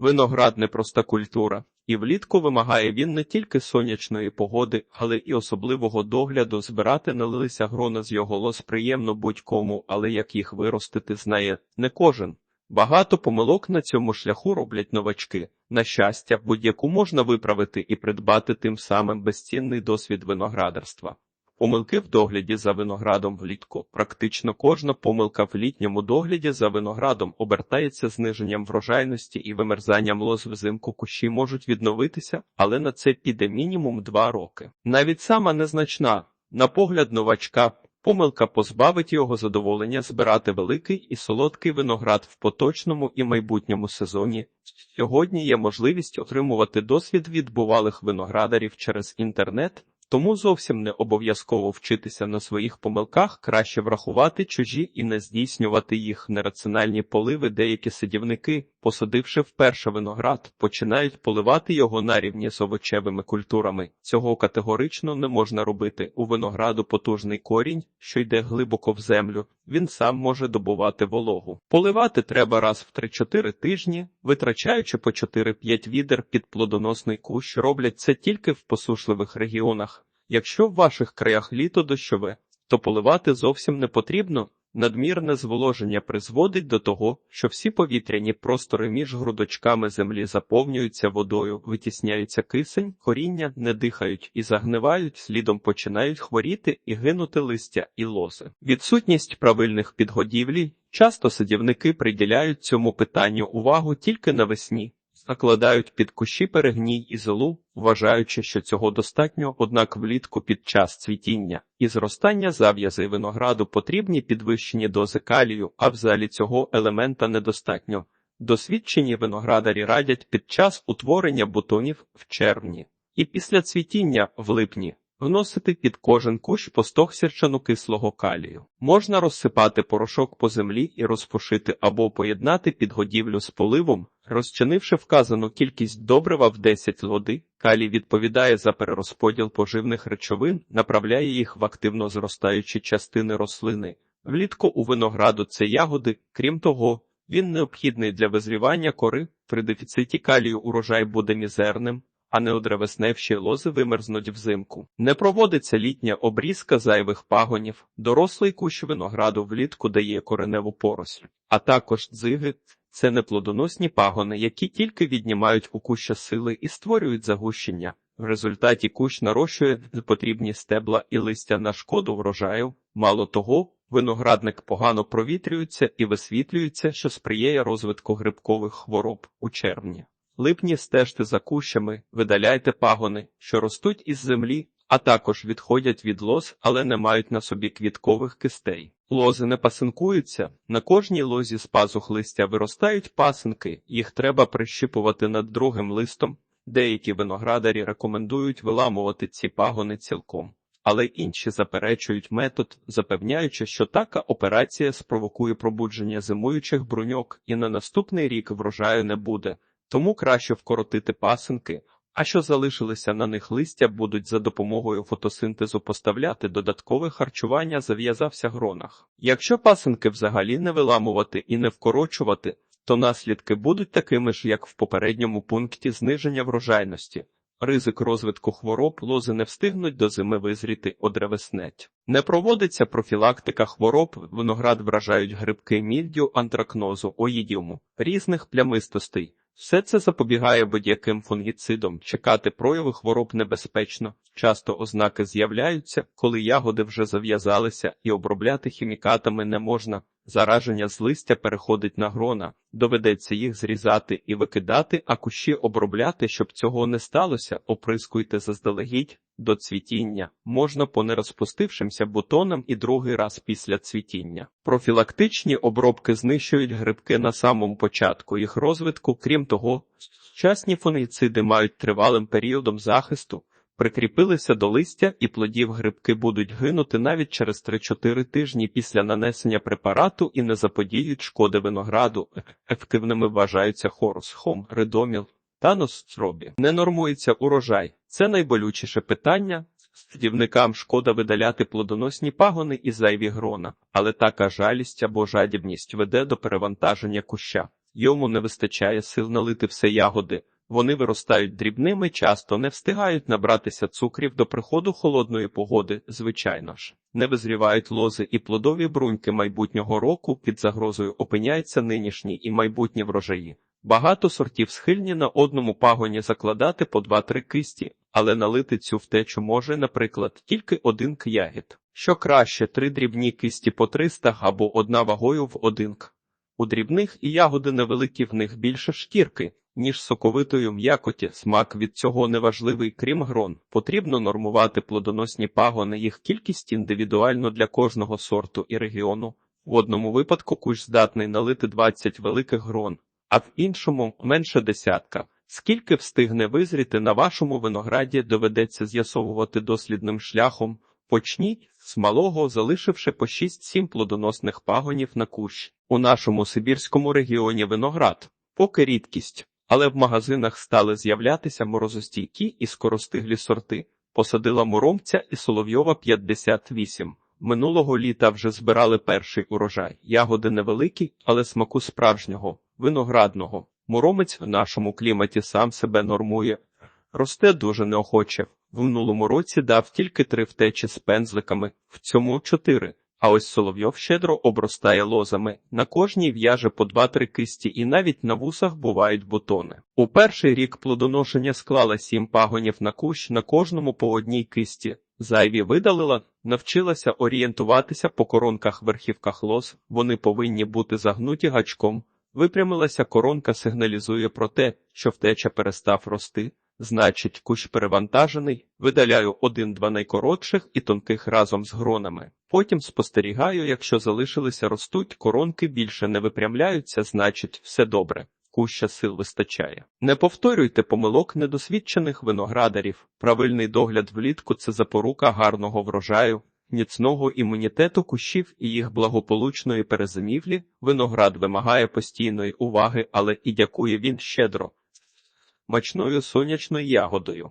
Виноград непроста культура, і влітку вимагає він не тільки сонячної погоди, але і особливого догляду. Збирати на лися грона з його лоз приємно будь-кому, але як їх виростити, знає не кожен. Багато помилок на цьому шляху роблять новачки. На щастя, будь-яку можна виправити і придбати тим самим безцінний досвід виноградарства. Помилки в догляді за виноградом влітку. Практично кожна помилка в літньому догляді за виноградом обертається зниженням врожайності і вимерзанням лоз взимку кущі можуть відновитися, але на це піде мінімум два роки. Навіть сама незначна, на погляд новачка, помилка позбавить його задоволення збирати великий і солодкий виноград в поточному і майбутньому сезоні. Сьогодні є можливість отримувати досвід від бувалих виноградарів через інтернет. Тому зовсім не обов'язково вчитися на своїх помилках, краще врахувати чужі і не здійснювати їх нераціональні поливи. Деякі садівники, посадивши вперше виноград, починають поливати його на рівні з овочевими культурами. Цього категорично не можна робити. У винограду потужний корінь, що йде глибоко в землю. Він сам може добувати вологу. Поливати треба раз в 3-4 тижні, витрачаючи по 4-5 відер під плодоносний кущ. Роблять це тільки в посушливих регіонах. Якщо в ваших краях літо дощове, то поливати зовсім не потрібно. Надмірне зволоження призводить до того, що всі повітряні простори між грудочками землі заповнюються водою, витісняються кисень, коріння не дихають і загнивають, слідом починають хворіти і гинути листя і лози. Відсутність правильних підгодівлі часто садівники приділяють цьому питанню увагу тільки навесні накладають під кущі перегній і золу, вважаючи, що цього достатньо, однак влітку під час цвітіння і зростання зав'язи винограду потрібні підвищені дози калію, а в залі цього елемента недостатньо. Досвідчені виноградарі радять під час утворення бутонів в червні і після цвітіння в липні. Вносити під кожен кущ по стох сірчану кислого калію. Можна розсипати порошок по землі і розпушити або поєднати підгодівлю з поливом, розчинивши вказану кількість добрива в 10 води, калій відповідає за перерозподіл поживних речовин, направляє їх в активно зростаючі частини рослини. Влітку у винограду це ягоди, крім того, він необхідний для визрівання кори, при дефіциті калію урожай буде мізерним а неодревесневші лози вимерзнуть взимку. Не проводиться літня обрізка зайвих пагонів, дорослий кущ винограду влітку дає кореневу поросль, а також дзиги. Це неплодоносні пагони, які тільки віднімають у куща сили і створюють загущення. В результаті кущ нарощує потрібні стебла і листя на шкоду врожаю. Мало того, виноградник погано провітрюється і висвітлюється, що сприяє розвитку грибкових хвороб у червні липні стежте за кущами, видаляйте пагони, що ростуть із землі, а також відходять від лоз, але не мають на собі квіткових кистей. Лози не пасинкуються, на кожній лозі з пазух листя виростають пасинки, їх треба прищипувати над другим листом. Деякі виноградарі рекомендують виламувати ці пагони цілком. Але інші заперечують метод, запевняючи, що така операція спровокує пробудження зимуючих бруньок і на наступний рік врожаю не буде тому краще вкоротити пасинки, а що залишилися на них листя, будуть за допомогою фотосинтезу поставляти додаткове харчування, зав'язався гронах. Якщо пасинки взагалі не виламувати і не вкорочувати, то наслідки будуть такими ж, як в попередньому пункті зниження врожайності. Ризик розвитку хвороб лози не встигнуть до зими визріти одревеснеть. Не проводиться профілактика хвороб, виноград вражають грибки мільдю, антракнозу, оїдіуму, різних плямистостей. Все це запобігає будь-яким фунгіцидом. Чекати прояви хвороб небезпечно. Часто ознаки з'являються, коли ягоди вже зав'язалися, і обробляти хімікатами не можна. Зараження з листя переходить на грона, доведеться їх зрізати і викидати, а кущі обробляти, щоб цього не сталося, оприскуйте заздалегідь до цвітіння. Можна по нерозпустившимся бутонам і другий раз після цвітіння. Профілактичні обробки знищують грибки на самому початку їх розвитку, крім того, сучасні фунгіциди мають тривалим періодом захисту прикріпилися до листя і плодів грибки будуть гинути навіть через 3-4 тижні після нанесення препарату і не заподіють шкоди винограду. Ефективними вважаються хорус, хом, редоміл та ностробі. Не нормується урожай. Це найболючіше питання. Садівникам шкода видаляти плодоносні пагони і зайві грона, але така жалість або жадібність веде до перевантаження куща. Йому не вистачає сил налити все ягоди. Вони виростають дрібними, часто не встигають набратися цукрів до приходу холодної погоди, звичайно ж. Не визрівають лози і плодові бруньки майбутнього року під загрозою опиняються нинішні і майбутні врожаї. Багато сортів схильні на одному пагоні закладати по 2-3 кисті, але налити цю втечу може, наприклад, тільки один к ягід. Що краще, три дрібні кисті по 300 або одна вагою в один к. У дрібних і ягоди невеликі в них більше шкірки, ніж соковитої м'якоті. Смак від цього неважливий, крім грон. Потрібно нормувати плодоносні пагони, їх кількість індивідуально для кожного сорту і регіону. В одному випадку кущ здатний налити 20 великих грон, а в іншому менше десятка. Скільки встигне визріти на вашому винограді, доведеться з'ясовувати дослідним шляхом. Почніть з малого, залишивши по 6-7 плодоносних пагонів на кущ. У нашому сибірському регіоні виноград поки рідкість, але в магазинах стали з'являтися морозостійкі і скоростиглі сорти. Посадила муромця і Соловйова 58. Минулого літа вже збирали перший урожай. Ягоди невеликі, але смаку справжнього, виноградного. Муромець в нашому кліматі сам себе нормує. Росте дуже неохоче. В минулому році дав тільки три втечі з пензликами, в цьому чотири. А ось Соловйов щедро обростає лозами. На кожній в'яже по два-три кисті, і навіть на вусах бувають бутони. У перший рік плодоношення склала сім пагонів на кущ, на кожному по одній кисті. Зайві видалила, навчилася орієнтуватися по коронках верхівках лоз. Вони повинні бути загнуті гачком. Випрямилася коронка, сигналізує про те, що втеча перестав рости. Значить, кущ перевантажений, видаляю один-два найкоротших і тонких разом з гронами. Потім спостерігаю, якщо залишилися ростуть, коронки більше не випрямляються, значить, все добре. Куща сил вистачає. Не повторюйте помилок недосвідчених виноградарів. Правильний догляд влітку це запорука гарного врожаю, міцного імунітету кущів і їх благополучної перезимівлі. Виноград вимагає постійної уваги, але і дякує він щедро. Мачною сонячною ягодою.